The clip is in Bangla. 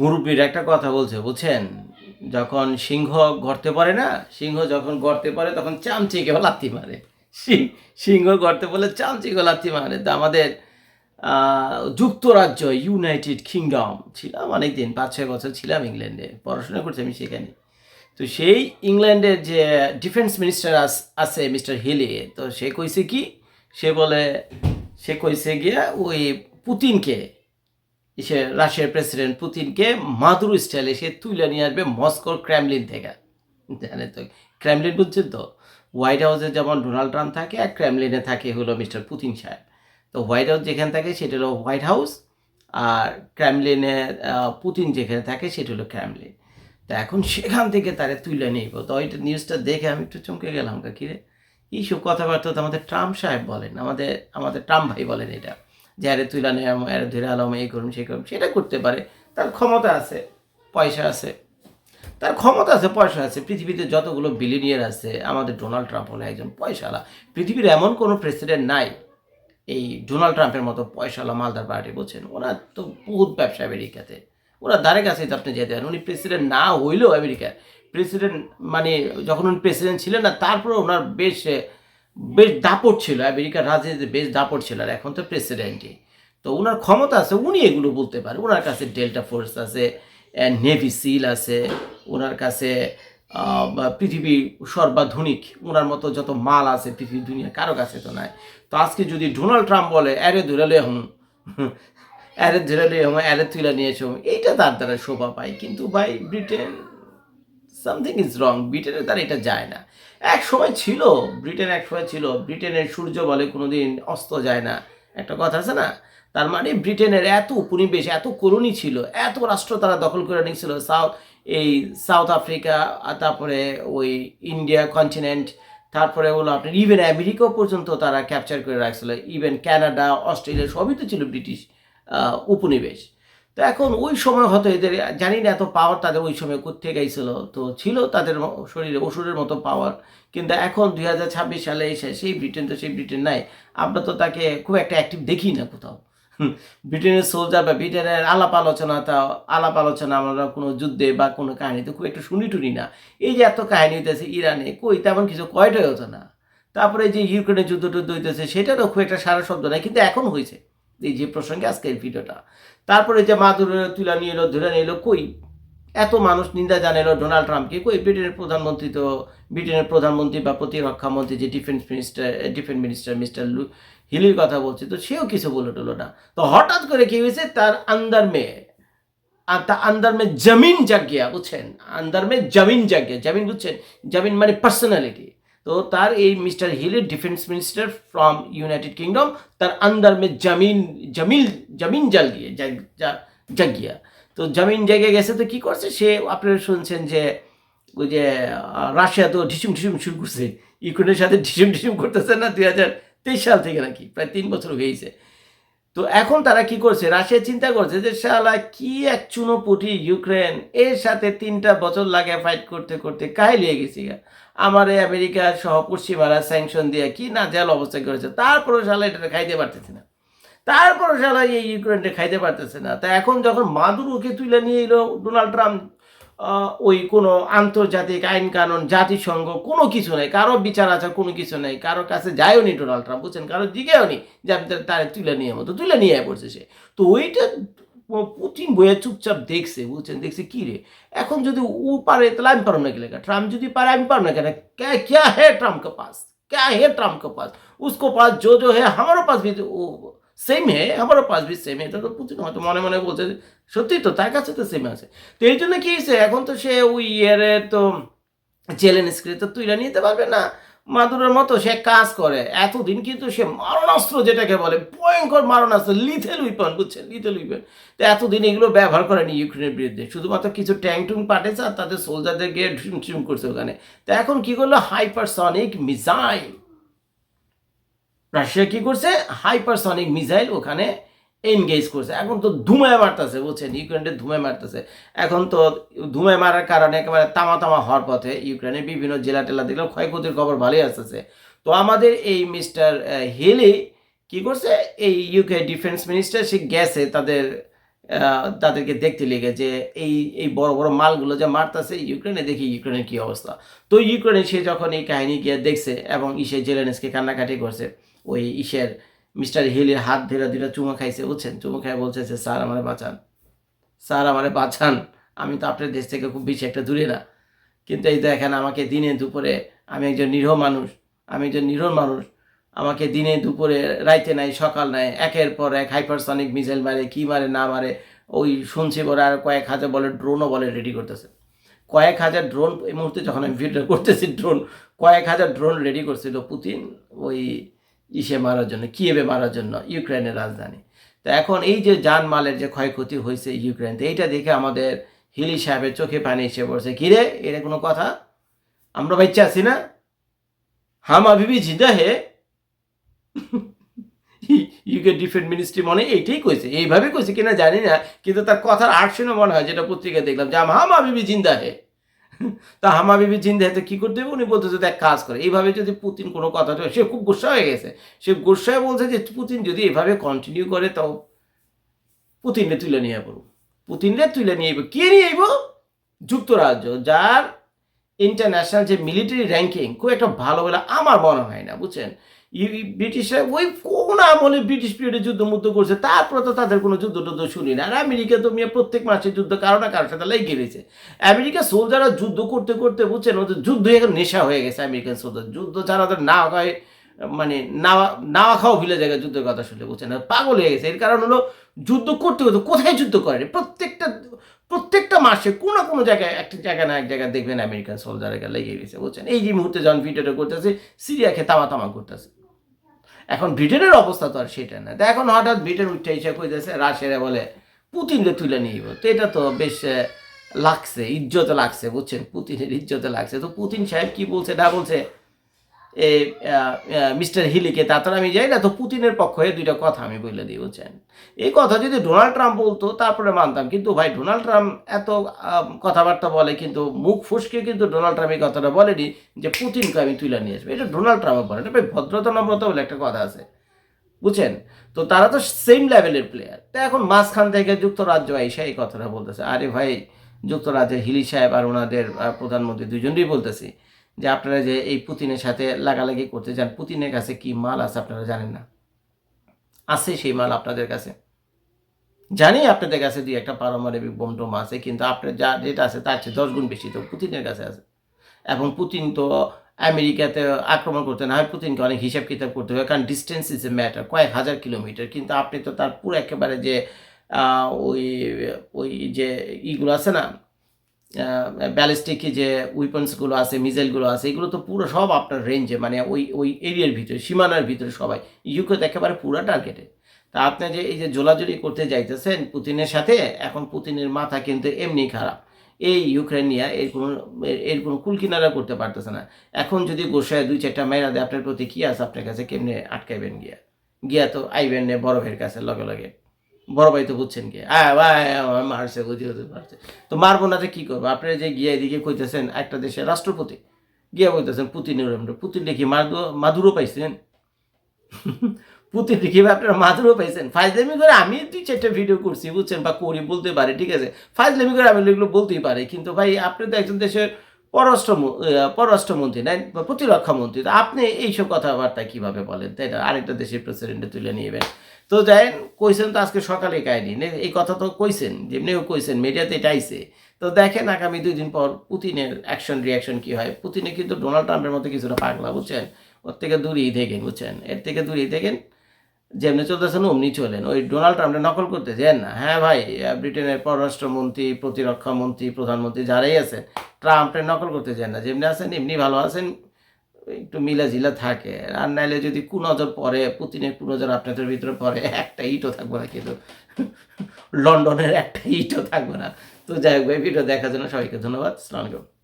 মুরব্বীর একটা কথা বলছে, বুঝছেন? যখন সিংহ গর্তে পারে না, সিংহ যখন গর্তে পারে তখন চামচিকে লাথি মারে। সিংহ গর্তে পড়লে চামচিকে লাথি মারে। তো আমাদের যুক্তরাজ্য, ইউনাইটেড কিংডম, ছিলাম অনেক দিন পাঁচ ছয় বছর ছিলাম ইংল্যান্ডে, পড়াশোনা করছি আমি সেখানে। তো সেই ইংল্যান্ডের যে ডিফেন্স মিনিস্টার আছে মিস্টার হিলি, তো সে কইছে কি? সে বলে, সে কইছে গিয়া ওই পুতিনকে সে রাশিয়ার প্রেসিডেন্ট পুতিনকে মাদুরু স্টাইলে সে তুলে নিয়ে আসবে মস্কোর ক্র্যামলিন থেকে। জানে তো, ক্র্যামলিন বুঝছেন তো? হোয়াইট হাউসে যেমন ডোনাল্ড ট্রাম্প থাকে আর ক্র্যামলিনে থাকে হলো মিস্টার পুতিন সাহেব। তো হোয়াইট হাউস যেখানে থাকে সেটা হলো হোয়াইট হাউস আর ক্র্যামলিনে পুতিন যেখানে থাকে সেটা হলো ক্র্যামলিন। তা এখন সেখান থেকে তারে তুলে নিব। তো ওইটা নিউজটা দেখে আমি একটু চমকে গেলাম কিরে এইসব কথাবার্তা তো আমাদের ট্রাম্প সাহেব বলেন, আমাদের আমাদের ট্রাম্প ভাই বলেন এটা। যে আরে তুলে নেয় আরে ধরে আলম, এই করুন, সেই করুন, সেটা করতে পারে। তার ক্ষমতা আছে, পয়সা আছে। তার ক্ষমতা আছে, পয়সা আছে। পৃথিবীতে যতগুলো বিলিনিয়ার আছে, আমাদের ডোনাল্ড ট্রাম্প হলো একজন পয়সাওয়ালা। পৃথিবীর এমন কোনো প্রেসিডেন্ট নাই, এই ডোনাল্ড ট্রাম্পের মতো পয়সাওয়ালা মালদার পার্টি বলছেন ওনার তো বহুত ব্যবসা আমেরিকাতে। ওরা দ্বারে কাছেই তো আপনি যেতে পারেন। উনি প্রেসিডেন্ট না হইলেও আমেরিকার প্রেসিডেন্ট মানে যখন উনি প্রেসিডেন্ট ছিলেন না তারপরে ওনার বেশ বেশ দাপট ছিল আমেরিকার রাজনীতিতে বেশ দাপট ছিল আর এখন তো প্রেসিডেন্টই তো ওনার ক্ষমতা আছে উনি এগুলো বলতে পারে। ওনার কাছে ডেল্টা ফোর্স আছে নেভি সিল আছে ওনার কাছে আহ, বা পৃথিবী সর্বাধুনিক ওনার মতো যত মাল আছে পৃথিবী দুনিয়া কারও কাছে তো নাই। তো আজকে যদি ডোনাল্ড ট্রাম্প বলে অ্যারে ধরে হুম অ্যারে ধরে হুম অ্যারে তুলে নিয়েছো এইটা তার দ্বারা শোভা পায়। কিন্তু ভাই ব্রিটেন সামথিং ইজ রং ব্রিটেনে তার এটা যায় না। এক সময় ছিল ব্রিটেন এক সময় ছিল ব্রিটেনের সূর্য বলে কোনো দিন অস্ত যায় না। একটা কথা আছে না? তার মানে ব্রিটেনের এত উপনিবেশ, এত করুণী ছিল, এত রাষ্ট্র তারা দখল করে নিয়েছিল সাউথ এই সাউথ আফ্রিকা তারপরে ওই ইন্ডিয়া কন্টিনেন্ট তারপরে হলো আপনার ইভেন আমেরিকাও পর্যন্ত তারা ক্যাপচার করে রাখছিল। ইভেন কানাডা অস্ট্রেলিয়া সবই তো ছিল ব্রিটিশ উপনিবেশ। তো এখন ওই সময় হয়তো এদের, জানি না এত পাওয়ার তাদের ওই সময় কোথেকে গাইছিল তো ছিল তাদের শরীরে ওষুধের মতো পাওয়ার কিন্তু এখন দুই হাজার ছাব্বিশ সালে এসে সেই ব্রিটেন তো সেই ব্রিটেন নাই। আমরা তো তাকে খুব একটা অ্যাক্টিভ দেখি না কোথাও। ব্রিটেনের সোলজার বা ব্রিটেনের আলাপ আলোচনা তা, আলাপ আলোচনা আমরা কোনো যুদ্ধে বা কোনো কাহিনীতে খুব একটা শুনি টুনি না। এই যে এত কাহিনী হইতেছে ইরানে, কই তেমন কিছু কয়টাই হতো না। তারপরে যে ইউক্রেনের যুদ্ধ টুদ্ধ হইতেছে, সেটারও খুব একটা সারা শব্দ নাই, কিন্তু এখন হয়েছে এই যে প্রসঙ্গে আজকের ভিডিওটা। তারপরে যে মাদুর তুলা নিয়ে এলো ধরে নিয়ে এলো, কই? এত মানুষ নিন্দা জানালো ডোনাল্ড ট্রাম্পকে, কই? ব্রিটেনের প্রধানমন্ত্রী তো, ব্রিটেনের প্রধানমন্ত্রী বা প্রতিরক্ষা মন্ত্রী যে defence minister defence minister mister লু হিলির কথা বলছে, তো সেও কিছু বলে টলো না। তো হঠাৎ করে কি হয়েছে? তার আন্দার মেয়ে আর তা আন্দার মে জমিন জাগ গিয়া বুঝছেন? আন্দার মে জমিন জাগ গিয়া জমিন বুঝছেন? জমিন মানে পার্সোনালিটি তো তার এই মিস্টার হিলের ডিফেন্স মিনিস্টার তার আন্দার মে জমিন, জমিল, জমিন জাল গিয়ে জাগ- জা- জাগ গিয়া। তো জমিন জেগে গেছে তো কি করছে? সে আপনারা শুনছেন যে, ওই যে রাশিয়া তো ঢিসুম ঢিসুম শুরু করছে, ইউক্রেনের সাথে ঢিসুম ঢিসুম করতেছে না, দুই হাজার তেইশ সাল থেকে নাকি, প্রায় তিন বছর হয়েছে। তো এখন তারা কি করছে? রাশিয়া চিন্তা করছে যে, শালা, কি এক চুনোপুটি ইউক্রেন? এর সাথে তিনটা বছর লাগে ফাইট করতে করতে কাহে লিয়ে গেছি। আমার এই আমেরিকার সহ পশ্চিমারা স্যাংশন দিয়ে কি না জেল অবস্থা করেছে? তারপরে শালা এটা খাইতে পারতেছে না। তারপরে শালা এই ইউক্রেনটা খাইতে পারতেছে না। তা এখন যখন মাদুরোকে তুলে নিয়ে এলো, ডোনাল্ড ট্রাম্প ওই কোনো আন্তর্জাতিক আইন কানুন জাতিসংঘ কোনো কিছু নেই কারো বিচার আচার কোনো কিছু নেই কারো কাছে যায়ও নি ডোনাল্ড ট্রাম্প বুঝছেন কারো জিগেও নি যে আপনি তার তুলে নিয়ে মতো তুলে নিয়ে আয় পড়ছে সে তো ওইটা পুতিন বইয়ে চুপচাপ দেখছে বুঝছেন দেখছে কি রে এখন যদি ও পারে তাহলে আমি পারবো না কি লেখা ট্রাম্প যদি পারে আমি পারবো না কেন क्या क्या है ट्रम्प के पास क्या है ट्रम्प के पास उसको पास जो जो है हमारे पास भी तो वो সেম হে আমারও পাঁচ বিশ সেম এটা তো পুতিন হয়তো মনে মনে বলছে সত্যি তো, তার কাছে তো সেম আছে। তো এই জন্য কি হয়েছে? এখন তো সে ওই ইয়ারে তো জেলেন স্ক্রিন তো তুইলা নিতে পারবে না। মাদুরের মতো সে কাজ করে। এতদিন কিন্তু সে মারণাস্ত্র যেটাকে বলে, ভয়ঙ্কর মারণাস্ত্র লিথেল উইপন বুঝছেন? লিথেল উইপন তো এতদিন এগুলো ব্যবহার করেনি ইউক্রেনের বিরুদ্ধে। শুধুমাত্র কিছু ট্যাঙ্ক টুং পাঠিয়েছে আর তাদের সোলজারদের গিয়ে ঢুম করছে ওখানে। তো এখন কি করল? হাইপারসনিক মিসাইল রাশিয়া কি করছে? হাইপারসনিক মিসাইল ওখানে এনগেজ করছে। এখন তো ধুমায় মারতেছে, বুঝছেন? ইউক্রেনকে ধুমায় মারতেছে। এখন তো ধুমায় মারার কারণে একেবারে তামা তামা হওয়ার পথে ইউক্রেনের বিভিন্ন জেলা টেলা দেখলাম ক্ষয়ক্ষতির খবর ভালোই আসতেছে। তো আমাদের এই মিস্টার হেলি কি করছে? এই ইউকে ডিফেন্স মিনিস্টার সে গেছে তাদের তাদেরকে দেখতে লেগে যে এই এই বড় বড় মালগুলো যে মারতাছে ইউক্রেনে দেখি ইউক্রেনের কী অবস্থা। তো ইউক্রেনে সে যখন এই কাহিনী গিয়ে দেখছে এবং ইসে জেলেনেসকে কান্নাকাটি করছে ওই ইসের মিস্টার হিলের হাত ধরে ধরে চুমো খাইছে, বুঝছেন? চুমো খাই বলছে যে, স্যার, আমারে বাঁচান। স্যার, আমারে বাঁচান। আমি তো আপনার দেশ থেকে খুব বেশি একটা দূরে না। কিন্তু এই দেখেন, আমাকে দিনে দুপুরে আমি একজন নিরীহ মানুষ, আমি একজন নিরীহ মানুষ। আমাকে দিনে দুপুরে, রাইতে নাই, সকাল নাই, একের পর এক হাইপারসনিক মিসাইল মারে, কি মারে, না মারে, ওই শুনছি বলে আর কয়েক হাজার বলে ড্রোনও বলে রেডি করতেছে। কয়েক হাজার ড্রোন এই মুহূর্তে যখন আমি ভিডিও করতেছি ড্রোন কয়েক হাজার ড্রোন রেডি করছিল, পুতিন ওই ইসে মারার জন্য কিয়েবে মারার জন্য ইউক্রেনের রাজধানী। তো এখন এই যে জানমালের যে ক্ষয়ক্ষতি হয়েছে ইউক্রেনতে এইটা দেখে আমাদের হিলি সাহেবের চোখে পানি এসে পড়ছে। কিরে, এটা কোনো কথা? আমরা বাচ্চা আছি না? হাম আবিবি জিন্দা হে? ইউকে ডিফেন্স মিনিস্ট্রি মনে এইটাই কইছে। এইভাবে কইছে কিনা জানি না, কিন্তু তার কথার আর্ট শুনে মনে হয়, যেটা পত্রিকায় দেখলাম, যে হাম আবিবি জিন্দা হে। তা হামা বিবি জিন্দা হেতে কি করতে হবে? উনি বলতেছে এক কাজ করে। এইভাবে যদি পুতিন কোনো কথা সে খুব গুসা হয়ে গেছে। সে গুসায় বলছে যে, পুতিন যদি এভাবে কন্টিনিউ করে, তাও পুতিনরে তুলে নিয়ে পড়ব পুতিনরে তুলে নিয়ে আইব। কে নিয়ে আইব? যুক্তরাজ্য, যার ইন্টারন্যাশনাল যে মিলিটারি র্যাঙ্কিং খুব একটা ভালো বলে আমার মনে হয় না, বুঝছেন? ব্রিটিশরা ওই কোন আমলে ব্রিটিশ পিরিয়ডে যুদ্ধ মুদ্ধ করছে, তারপরে তো তাদের কোনো যুদ্ধ টুদ্ধ শুনি না। আর আমেরিকা তো মেয়ে প্রত্যেক মাসে যুদ্ধ, কারও না কারোর সাথে লেগে গেছে আমেরিকা সোলজাররা যুদ্ধ করতে করতে, বুঝছেন? ওদের যুদ্ধ এখন নেশা হয়ে গেছে আমেরিকান সোলজার যুদ্ধ ছাড়া ওদের না হয় মানে নাওয়া নাওয়া খাওয়া ভুলে জায়গায় যুদ্ধের কথা শুনলে, বুঝছেন? আর পাগল হয়ে গেছে। এর কারণ হলো যুদ্ধ করতে করতে কোথায় যুদ্ধ করে প্রত্যেকটা প্রত্যেকটা মাসে কোনো না কোনো জায়গায়, একটা জায়গায় না এক জায়গায় দেখবেন আমেরিকান সোলজাররা লেগে গেছে, বুঝছেন? এই যে মুহূর্তে যখন ভিডিওটা করতেছে, সিরিয়াকে তামা তামা করতেছে। এখন ব্রিটেনের অবস্থা তো আর সেটা না। তো এখন হঠাৎ ব্রিটেন উঠে এসে কইতেছে রাশিয়ারা বলে, পুতিনকে তুলে নিব তো এটা তো বেশ লাগছে, ইজ্জতে লাগছে, বুঝছেন? পুতিনের ইজ্জতে লাগছে। তো পুতিন সাহেব কি বলছে, না বলছে এই মিস্টার হিলিকে, তা তো আমি যাই না, তো পুতিনের পক্ষ হয়ে দুইটা কথা আমি বলে দিই বুঝছেন। এই কথা যদি ডোনাল্ড ট্রাম্প বলতো, তারপরে মানতাম। কিন্তু ভাই, ডোনাল্ড ট্রাম্প এত কথাবার্তা বলে, কিন্তু মুখ ফুসকে কিন্তু ডোনাল্ড ট্রাম্প এই কথাটা বলেনি যে পুতিনকে আমি তুলে নিয়ে আসব। এটা ডোনাল্ড ট্রাম্প বলে এটা ভাই, ভদ্রতা নম্রতা বলে একটা কথা আছে। বুঝছেন? তো তারা তো সেম লেভেলের প্লেয়ার তো এখন মাঝখান থেকে যুক্তরাজ্য এসে এই কথাটা বলতেছে। আরে ভাই, যুক্তরাজ্যের হিলি সাহেব আর ওনাদের প্রধানমন্ত্রী দুজনেই বলতেছি। যে আপনারা যে এই পুতিনের সাথে লাগালাগি করতে চান পুতিনের কাছে কি মাল আছে আপনারা জানেন না? আছে সেই মাল আপনাদের কাছে। জানি আপনাদের কাছে দুই একটা পারমাণবিক বোম টোম আছে, কিন্তু আপনার যা যেটা আছে তার চেয়ে দশ গুণ বেশি তো পুতিনের কাছে আছে। এবং পুতিন তো আমেরিকাতে আক্রমণ করতে না হয়, পুতিনকে অনেক হিসাব কিতাব করতে হবে কারণ ডিস্টেন্স ইজ এ ম্যাটার কয়েক হাজার কিলোমিটার কিন্তু আপনি তো তার পুরো একেবারে যে ওই ওই যে ইগুলো আছে না ব্যালিস্টিক যে উইপন্সগুলো আছে মিসাইলগুলো আছে, এগুলো তো পুরো সব আপনার রেঞ্জে মানে ওই ওই এরিয়ার ভিতরে, সীমানার ভিতরে সবাই। ইউকে তো একেবারে পুরো টার্গেটে তা আপনি যে এই যে জোলাজুলি করতে যাইতেছেন পুতিনের সাথে, এখন পুতিনের মাথা কিন্তু এমনি খারাপ। এই ইউক্রেন নিয়ে এর কোনো, এর- কোনো কুলকিনারা করতে পারতেছে না। এখন যদি গোসায় দুই চারটা মেয়েরা দেয়, আপনার প্রতি কী আছে? আপনার কাছে কেমনে আটকাইবেন গিয়া? গিয়া তো আইবেন ভাইয়ের কাছে, লগে লগে। বড় ভাই তো বুঝছেন কি? ভাই মারছে বুঝি হতে পারছে। তো মারবো না যে কী করব? আপনি যে গিয়ে এদিকে কইতেছেন, একটা দেশের রাষ্ট্রপতি, গিয়া বলতেছেন পুতিনের পুতিন দেখি মাদু, মাদুরও পাইছেন। পুতিন দেখি আপনারা মাদুরও পাইছেন। ফাইজলামি করে আমি দুই চারটা ভিডিও করছি, বুঝছেন? বা করি, বলতে পারি, ঠিক আছে? ফাইজলামি করে আমি এগুলো বলতেই পারি। কিন্তু ভাই, আপনি তো একজন দেশের পররাষ্ট্র পররাষ্ট্রমন্ত্রী, নাই, বা প্রতিরক্ষা মন্ত্রী, তো আপনি এইসব কথাবার্তা কীভাবে বলেন? তাই না? আরেকটা দেশের প্রেসিডেন্টে তুলে নিয়েবেন তো যাইন কইছেন তো আজকে সকালে কাহিনি। এই কথা তো কইছেন, যেমনিও কইছেন মিডিয়াতে আইছে। তো দেখেন আগামী দুই দিন পর পুতিনের অ্যাকশন রিয়াকশন কী হয়? পুতিনে কিন্তু ডোনাল্ড ট্রাম্পের মতো কিছুটা পাগলা, বুঝছেন? ওর থেকে দূরেই দেখেন বুঝছেন? এর থেকে দূরেই দেখেন যেমনি চলতেছেন অমনি চলেন। ওই ডোনাল্ড ট্রাম্পের নকল করতে যেন না? হ্যাঁ ভাই ব্রিটেনের পররাষ্ট্রমন্ত্রী, প্রতিরক্ষা মন্ত্রী, প্রধানমন্ত্রী, যারাই আছেন ট্রাম্পের নকল করতে চান না। যেমনি আছেন, এমনি ভালো আছেন, একটু মিলা জিলা থাকে। আর নাইলে যদি কুনজর পরে পুতিনের কু নজর আপনাদের ভিতরে পরে একটা ইটও থাকবে না কিন্তু। লন্ডনের একটা ইটও থাকবে না। তো যাই হোক ভাই, ভিডিও দেখার জন্য সবাইকে ধন্যবাদ। সালামালাইকুম।